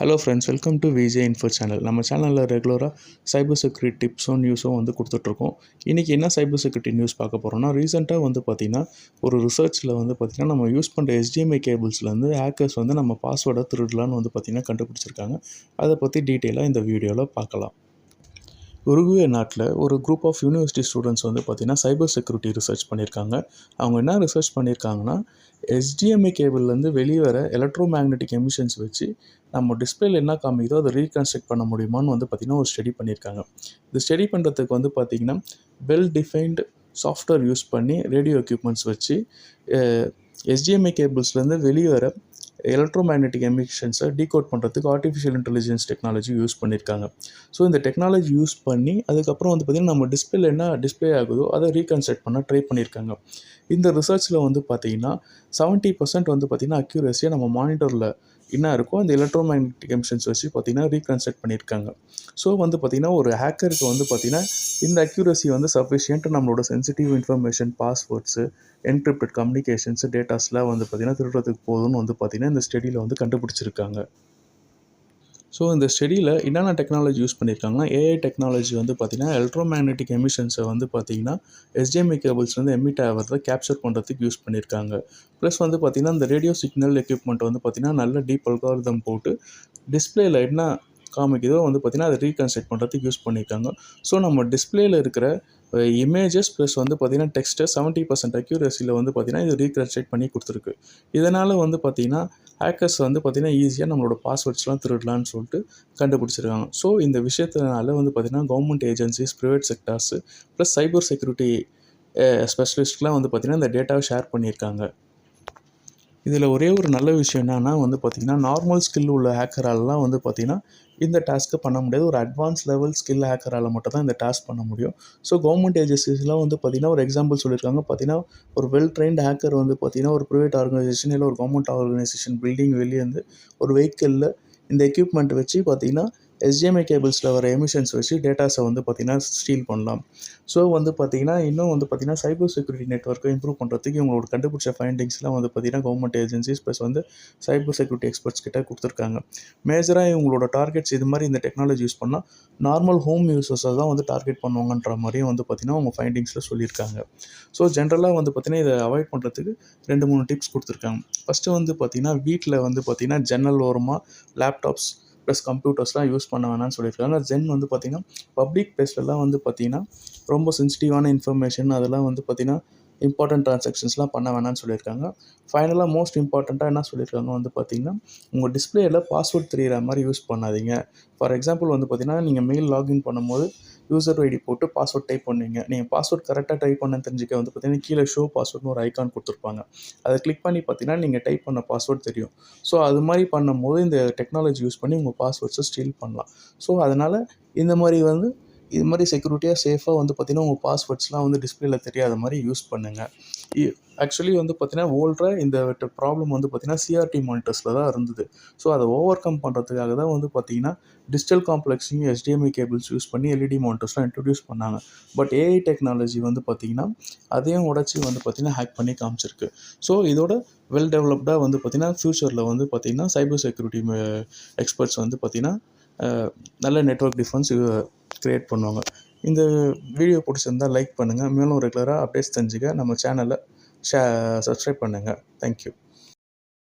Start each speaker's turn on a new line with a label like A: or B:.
A: Hello friends welcome to VJ info channel நம்ம சேனலில் ரெகுலராக சைபர் செக்யூரிட்டி டிப்ஸும் நியூஸும் வந்து கொடுத்துட்ருக்கோம். இன்றைக்கி என்ன சைபர் செக்யூரிட்டி நியூஸ் பார்க்க போகிறோம்னா ரீசெண்டாக வந்து பார்த்திங்கன்னா ஒரு ரிசர்ச்சில் வந்து பார்த்திங்கன்னா நம்ம யூஸ் பண்ணுற எஸ்டிஎம்ஐ கேபிள்ஸ்லேருந்து ஹேக்கர்ஸ் வந்து நம்ம பாஸ்வேர்டை திருடலான்னு வந்து பார்த்திங்கன்னா கண்டுபிடிச்சிருக்காங்க. அதை பற்றி டீட்டெயிலாக இந்த வீடியோவில் பார்க்கலாம். உருகுவே நாட்டில் ஒரு குரூப் ஆஃப் யூனிவர்சிட்டி ஸ்டூடெண்ட்ஸ் வந்து பார்த்திங்கன்னா சைபர் செக்யூரிட்டி ரிசர்ச் பண்ணியிருக்காங்க. அவங்க என்ன ரிசர்ச் பண்ணியிருக்காங்கன்னா எஸ்டிஎம்ஏ கேபிள்லேருந்து வெளியே வர எலக்ட்ரோ மேக்னெட்டிக் எமிஷன்ஸ் வச்சு நம்ம டிஸ்பிளேல என்ன காமிக்குதோ அதை ரீகன்ஸ்ட்ரக்ட் பண்ண முடியுமான்னு வந்து பார்த்திங்கன்னா ஒரு ஸ்டடி பண்ணியிருக்காங்க. இது ஸ்டடி பண்ணுறதுக்கு வந்து பார்த்திங்கன்னா வெல் டிஃபைன்டு சாஃப்ட்வேர் யூஸ் பண்ணி ரேடியோ எக்யூப்மெண்ட்ஸ் வச்சு எஸ்டிஎம்ஐ கேபிள்ஸ்லேருந்து வெளியே வர எலக்ட்ரோமேக்னெட்டிக் எமிஷன்ஸை டீகோட் பண்ணுறதுக்கு ஆர்டிஃபிஷியல் இன்டெலிஜென்ஸ் டெக்னாலஜி யூஸ் பண்ணியிருக்காங்க ஸோ இந்த டெக்னாலஜி யூஸ் பண்ணி அதுக்கப்புறம் வந்து பார்த்திங்கன்னா நம்ம டிஸ்பிளே என்ன டிஸ்பிளே ஆகுதோ அதை ரீகன்ஸ்ட்ரக்ட் பண்ண ட்ரை பண்ணியிருக்காங்க இந்த ரிசர்ச்சில் வந்து பார்த்திங்கன்னா செவன்ட்டி பர்சன்ட் வந்து பார்த்திங்கன்னா அக்யூரஸியாக நம்ம மானிட்டரில் என்ன இருக்கோ அந்த எலக்ட்ரோ மேக்னெட்டிக் எமிஷன்ஸ் வச்சு பார்த்திங்கன்னா ரீகன்ஸ்ட்ரக்ட் பண்ணியிருக்காங்க. ஸோ வந்து பார்த்திங்கன்னா ஒரு ஹேக்கருக்கு வந்து பார்த்திங்கன்னா இந்த அக்யூரசி வந்து சஃபிஷியன்ட் நம்மளோட sensitive information passwords encrypted communications டேட்டாஸ்லாம் வந்து பார்த்திங்கன்னா திருடுறதுக்கு போதும்னு வந்து பார்த்திங்கன்னா இந்த ஸ்டடியில் வந்து கண்டுபிடிச்சிருக்காங்க. ஸோ இந்த ஸ்டடியில் என்னென்ன டெக்னாலஜி யூஸ் பண்ணியிருக்காங்கன்னா ஏஐ டெக்னாலஜி வந்து பார்த்திங்கன்னா எலக்ட்ரோ மேக்னெட்டிக் எமிஷன்ஸை வந்து பார்த்திங்கன்னா எஸ்டிஎம்ஐ கேபிள்ஸ்லேருந்து எமிட் ஆகிறத கேப்சர் பண்ணுறதுக்கு யூஸ் பண்ணியிருக்காங்க ப்ளஸ் வந்து பார்த்திங்கன்னா இந்த ரேடியோ சிக்னல் எக்யூப்மெண்ட் வந்து பார்த்திங்கன்னா நல்ல டீப் அல்காரிதம் போட்டு டிஸ்பிளேயில் என்ன காமிக்குதோ வந்து பார்த்திங்கன்னா அதை ரீகன்ஸ்ட்ரக்ட் பண்ணுறதுக்கு யூஸ் பண்ணியிருக்காங்க ஸோ நம்ம டிஸ்பிளேயில் இருக்கிற இமேஜஸ் ப்ளஸ் வந்து பார்த்திங்கன்னா டெக்ஸ்ட்டை செவன்ட்டி பர்சன்ட் அக்யூரஸியில் வந்து பார்த்திங்கன்னா இது ரீகன்ஸ்ட்ரக்ட் பண்ணி கொடுத்துருக்கு. இதனால் வந்து பார்த்திங்கன்னா ஹேக்கர்ஸ் வந்து பார்த்திங்கன்னா ஈஸியாக நம்மளோட பாஸ்வேர்ட்ஸ்லாம் திருடலான்னு சொல்லிட்டு கண்டுபிடிச்சிருக்காங்க. ஸோ இந்த விஷயத்தினால வந்து பார்த்திங்கன்னா government agencies private sectors plus cyber security ஸ்பெஷலிஸ்ட்லாம் வந்து பார்த்திங்கன்னா இந்த டேட்டாவை ஷேர் பண்ணியிருக்காங்க. இதில் ஒரே ஒரு நல்ல விஷயம் என்னென்னா வந்து பார்த்திங்கன்னா நார்மல் ஸ்கில் உள்ள ஹேக்கராலலாம் வந்து பார்த்திங்கன்னா இந்த டாஸ்க்கு பண்ண முடியாது. ஒரு அட்வான்ஸ் லெவல் ஸ்கில் ஹேக்கரால் மட்டும் தான் இந்த டாஸ்க் பண்ண முடியும். ஸோ கவர்மெண்ட் ஏஜென்சிஸ்லாம் வந்து பார்த்திங்கன்னா ஒரு எக்ஸாம்பிள் சொல்லியிருக்காங்க. பார்த்திங்கன்னா ஒரு வெல் ட்ரெயின்ட் ஹேக்கர் வந்து பார்த்திங்கன்னா ஒரு ப்ரைவேட் ஆர்கனைசேஷன் இல்லை ஒரு கவர்மெண்ட் ஆர்கனைசேஷன் பில்டிங் வெளியே வந்து ஒரு வெஹிக்கிளில் இந்த எக்யூப்மெண்ட் வச்சு பார்த்திங்கன்னா எஸ்டிஎம்ஐ கேபிள்ஸில் வர எமிஷன்ஸ் வச்சு டேட்டாஸை வந்து பார்த்திங்கன்னா ஸ்டீல் பண்ணலாம். ஸோ வந்து பார்த்திங்கன்னா இன்னும் வந்து பார்த்திங்கன்னா சைபர் செக்யூரிட்டி நெட்ஒர்க்கை இம்ப்ரூவ் பண்ணுறதுக்கு இவங்களோட கண்டுபிடிச்ச ஃபைண்டிங்ஸ்லாம் வந்து பார்த்திங்கன்னா கவர்மெண்ட் ஏஜென்சிஸ் ப்ளஸ் வந்து சைபர் செக்யூரிட்டி எக்ஸ்பர்ட்ஸ் கிட்ட கொடுத்துருக்காங்க. மேஜராக இவங்களோட டார்கெட்ஸ் இது மாதிரி இந்த டெக்னாலஜி யூஸ் பண்ணால் நார்மல் ஹோம் யூசர்ஸை தான் வந்து டார்கெட் பண்ணுவாங்கன்ற மாதிரியும் வந்து பார்த்திங்கன்னா அவங்க ஃபைண்டிங்ஸில் சொல்லியிருக்காங்க. ஸோ ஜென்ரலாக வந்து பார்த்திங்கன்னா இதை அவாய்ட் பண்ணுறதுக்கு ரெண்டு மூணு டிப்ஸ் கொடுத்துருக்காங்க. ஃபஸ்ட்டு வந்து பார்த்திங்கன்னா வீட்டில் வந்து பார்த்திங்கன்னா ஜன்னல் ஓரமாக லேப்டாப்ஸ் ப்ளஸ் கம்ப்யூட்டர்ஸ்லாம் யூஸ் பண்ண வேணாம்னு சொல்லியிருக்காங்க ஜென் வந்து பார்த்திங்கன்னா பப்ளிக் பிளேஸ்லலாம் வந்து பார்த்திங்கன்னா ரொம்ப சென்சிட்டிவான இன்ஃபர்மேஷன் அதெல்லாம் வந்து பார்த்திங்கன்னா இம்பார்ட்டன்ட் ட்ரான்சாக்ஷன்ஸ்லாம் பண்ண வேணாம்னு சொல்லியிருக்காங்க. ஃபைனலாக மோஸ்ட் இம்பார்ட்டண்ட்டாக என்ன சொல்லியிருக்காங்க வந்து பார்த்திங்கன்னா உங்கள் டிஸ்பிளேயில் பாஸ்வேர்ட் தெரியிற மாதிரி யூஸ் பண்ணாதீங்க. ஃபார் எக்ஸாம்பிள் வந்து பார்த்திங்கன்னா நீங்கள் மெயில் லாகின் பண்ணும்போது யூசர் ஐடி போட்டு பாஸ்வேர்ட் டைப் பண்ணுவீங்க நீங்கள் பாஸ்வேர்ட் கரெக்டாக டைப் பண்ண தெரிஞ்சுக்க வந்து பார்த்தீங்கன்னா கீழே ஷோ பாஸ்வேர்ட்னு ஒரு ஐக்கான் கொடுத்துருப்பாங்க. அதை கிளிக் பண்ணி பார்த்தீங்கன்னா நீங்கள் டைப் பண்ண பாஸ்வேர்ட் தெரியும். ஸோ அது மாதிரி பண்ணும்போது இந்த டெக்னாலஜி யூஸ் பண்ணி உங்கள் பாஸ்வேர்ட்ஸை ஸ்டீல் பண்ணலாம். ஸோ அதனால் இந்த மாதிரி வந்து இது மாதிரி செக்யூரிட்டியாக சேஃபாக வந்து பார்த்திங்கன்னா உங்கள் பாஸ்வேர்ட்ஸ்லாம் வந்து டிஸ்பிளேல தெரியாத மாதிரி யூஸ் பண்ணுங்கள் ஆக்சுவலி வந்து பார்த்திங்கன்னா ஓல்டாக இந்த ப்ராப்ளம் வந்து பார்த்திங்கன்னா சிஆர்டி மானிட்டர்ஸில் தான் இருந்தது. ஸோ அதை ஓவர் கம் பண்ணுறதுக்காக தான் வந்து பார்த்திங்கன்னா டிஜிட்டல் காம்ப்ளெக்ஸையும் எஸ்டிஎம்ஐ கேபிள்ஸ் யூஸ் பண்ணி எல்இடி மானிட்டர்ஸ்லாம் இன்ட்ரடியூஸ் பண்ணாங்க. பட் ஏஐ டெக்னாலஜி வந்து பார்த்திங்கன்னா அதையும் உடச்சி வந்து பார்த்திங்கன்னா ஹேக் பண்ணி காமிச்சிருக்கு. ஸோ இதோட வெல் டெவலப்டாக வந்து பார்த்திங்கன்னா ஃப்யூச்சரில் வந்து பார்த்திங்கன்னா சைபர் செக்யூரிட்டி எக்ஸ்பர்ட்ஸ் வந்து பார்த்திங்கன்னா நல்ல நெட்ஒர்க் டிஃபென்ஸ் க்ரியேட் பண்ணுவாங்க. இந்த வீடியோ பிடிச்சிருந்தால் லைக் பண்ணுங்கள் மேலும் ரெகுலராக அப்டேட்ஸ் தெரிஞ்சுக்க நம்ம சேனலை ஷே சப்ஸ்கிரைப் பண்ணுங்கள் தேங்க்யூ